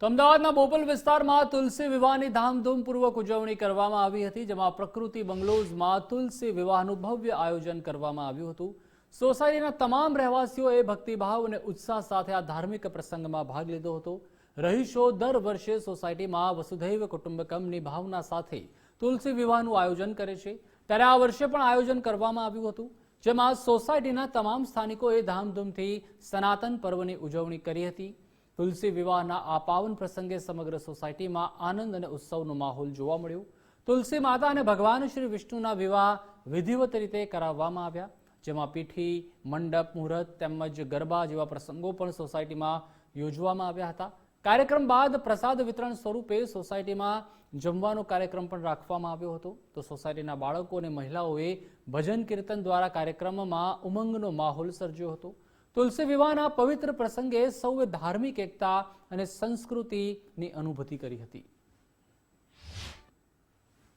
તો અમદાવાદના બોપલ વિસ્તારમાં તુલસી વિવાહની ધામધૂમપૂર્વક ઉજવણી કરવામાં આવી હતી, જેમાં પ્રકૃતિ બંગલોઝમાં તુલસી વિવાહનું ભવ્ય આયોજન કરવામાં આવ્યું હતું. સોસાયટીના તમામ રહેવાસીઓએ ભક્તિભાવ અને ઉત્સાહ સાથે આ ધાર્મિક પ્રસંગમાં ભાગ લીધો હતો. રહીશો દર વર્ષે સોસાયટીમાં વસુધૈવ કુટુંબકમની ભાવના સાથે તુલસી વિવાહનું આયોજન કરે છે. ત્યારે આ વર્ષે પણ આયોજન કરવામાં આવ્યું હતું, જેમાં સોસાયટીના તમામ સ્થાનિકોએ ધામધૂમથી સનાતન પર્વની ઉજવણી કરી હતી. તુલસી વિવાહના આ પાવન પ્રસંગે સમગ્ર સોસાયટીમાં આનંદ અને ઉત્સવનો માહોલ જોવા મળ્યો. તુલસી માતા અને ભગવાન શ્રી વિષ્ણુના વિવાહ વિધિવત રીતે કરાવવામાં આવ્યા. જેમાં પીઠી, મંડપ, મુહૂર્ત તેમજ ગરબા જેવા પ્રસંગો પણ સોસાયટીમાં યોજવામાં આવ્યા હતા. કાર્યક્રમ બાદ પ્રસાદ વિતરણ સ્વરૂપે સોસાયટીમાં જમવાનો કાર્યક્રમ પણ રાખવામાં આવ્યો હતો. તો સોસાયટીના બાળકો અને મહિલાઓએ ભજન કીર્તન દ્વારા કાર્યક્રમમાં ઉમંગનો માહોલ સર્જ્યો હતો. તુલસી વિવાહના પવિત્ર પ્રસંગે સૌએ ધાર્મિક એકતા અને સંસ્કૃતિની અનુભૂતિ કરી હતી.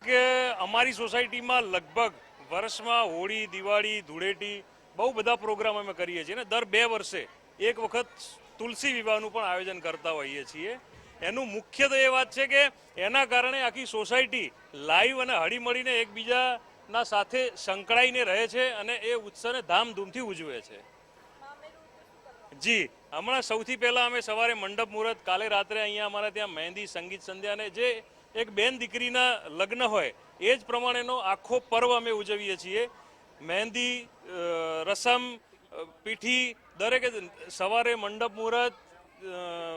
કે અમારી સોસાયટીમાં લગભગ વર્ષમાં હોળી, દિવાળી, ધૂળેટી બહુ બધા પ્રોગ્રામ અમે કરીએ છીએ દર બે વર્ષે એક વખત તુલસી વિવાહનું પણ આયોજન કરતા હોઈએ છીએ. એનું મુખ્ય તો એ વાત છે કે એના કારણે આખી સોસાયટી લાઈવ અને હળીમળીને એકબીજાના સાથે સંકળાઈને રહે છે અને એ ઉત્સવને ધામધૂમથી ઉજવે છે. જી, હમણાં સૌથી પહેલા અમે સવારે મંડપ મુહૂર્ત, કાલે રાત્રે અહીંયા અમારા ત્યાં મહેંદી, સંગીત સંધ્યાને જે એક બેન દીકરીના લગ્ન હોય, એ જ પ્રમાણેનો આખો પર્વ અમે ઉજવીએ છીએ. મહેંદી રસમ પીઠી, દરેકે સવારે મંડપ મુહૂર્ત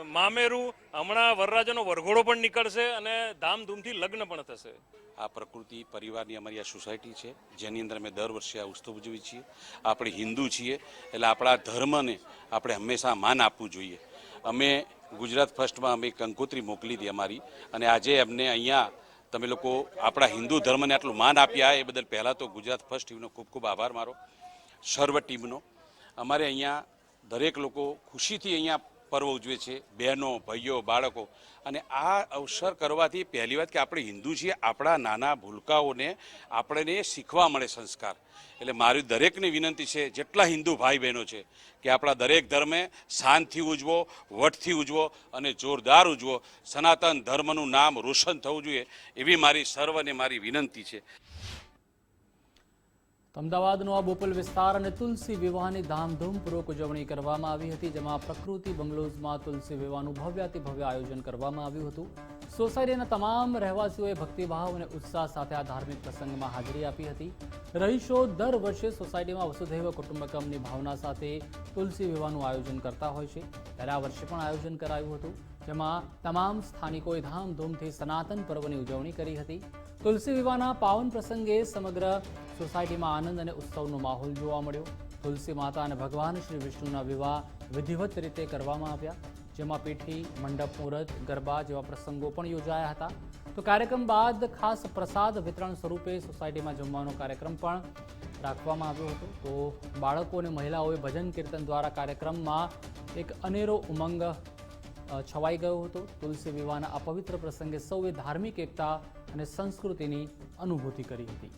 મામેરું, હમણાં વરરાજાનો વરઘોડો પણ નીકળશે અને ધામધૂમથી લગ્ન પણ થશે. આ પ્રકૃતિ, પરિવારની અમારી આ સોસાયટી છે, જેની અંદર અમે દર વર્ષે આ ઉત્સવ ઉજવીએ છીએ. આપણે હિન્દુ છીએ, એટલે આપણા ધર્મને આપણે હંમેશા માન આપવું જોઈએ. અમે ગુજરાત ફર્સ્ટમાં અમે કંકોત્રી મોકલી હતી અમારી, અને આજે અમને અહીંયા તમે લોકો આપણા હિન્દુ ધર્મને આટલું માન આપ્યા એ બદલ પહેલાં તો ગુજરાત ફર્સ્ટ ટીમનો ખૂબ ખૂબ આભાર મારો સર્વ ટીમનો. અમારે અહીંયા દરેક લોકો ખુશીથી અહીંયા પર્વ ઉજવે છે, બહેનો, ભાઈઓ, બાળકો. અને આ અવસર કરવાથી પહેલી વાત કે આપણે હિન્દુ છીએ, આપણા નાના ભૂલકાઓને આપણને શીખવા મળે સંસ્કાર. એટલે મારી દરેકને વિનંતી છે, જેટલા હિન્દુ ભાઈ બહેનો છે, કે આપણા દરેક ધર્મે શાંતિથી ઉજવો, વટથી ઉજવો અને જોરદાર ઉજવો. સનાતન ધર્મનું નામ રોશન થવું જોઈએ, એવી મારી સર્વને મારી વિનંતી છે. અમદાવાદનો આ બોપલ વિસ્તાર અને તુલસી વિવાહની ધામધૂમપૂર્વક ઉજવણી કરવામાં આવી હતી, જેમાં પ્રકૃતિ બંગલોઝમાં તુલસી વિવાહનું ભવ્યાતિ ભવ્ય આયોજન કરવામાં આવ્યું હતું. સોસાયટીના તમામ રહેવાસીઓએ ભક્તિભાવ અને ઉત્સાહ સાથે આ ધાર્મિક પ્રસંગમાં હાજરી આપી હતી. રહીશો દર વર્ષે સોસાયટીમાં વસુધૈવ કુટુંબકમની ભાવના સાથે તુલસી વિવાહનું આયોજન કરતા હોય છે. ત્યારે આ વર્ષે પણ આયોજન કરાયું હતું. જેમાં તમામ સ્થાનિકોએ ધામધૂમથી સનાતન પર્વની ઉજવણી કરી હતી. તુલસી વિવાહના પાવન પ્રસંગે સમગ્ર સોસાયટીમાં આનંદ અને ઉત્સવનો માહોલ જોવા મળ્યો. તુલસી માતા અને ભગવાન શ્રી વિષ્ણુના વિવાહ વિધિવત રીતે કરવામાં આવ્યા, જેમાં પીઠી, મંડપ, મુહૂર્ત, ગરબા જેવા પ્રસંગો પણ યોજાયા હતા. તો કાર્યક્રમ બાદ ખાસ પ્રસાદ વિતરણ સ્વરૂપે સોસાયટીમાં જમવાનો કાર્યક્રમ પણ રાખવામાં આવ્યો હતો. તો બાળકો અને મહિલાઓએ ભજન કીર્તન દ્વારા કાર્યક્રમમાં એક અનેરો ઉમંગ છવાઈ ગયો હતો. તુલસી વિવાહના આ પવિત્ર પ્રસંગે સૌએ ધાર્મિક એકતા અને સંસ્કૃતિની અનુભૂતિ કરી હતી.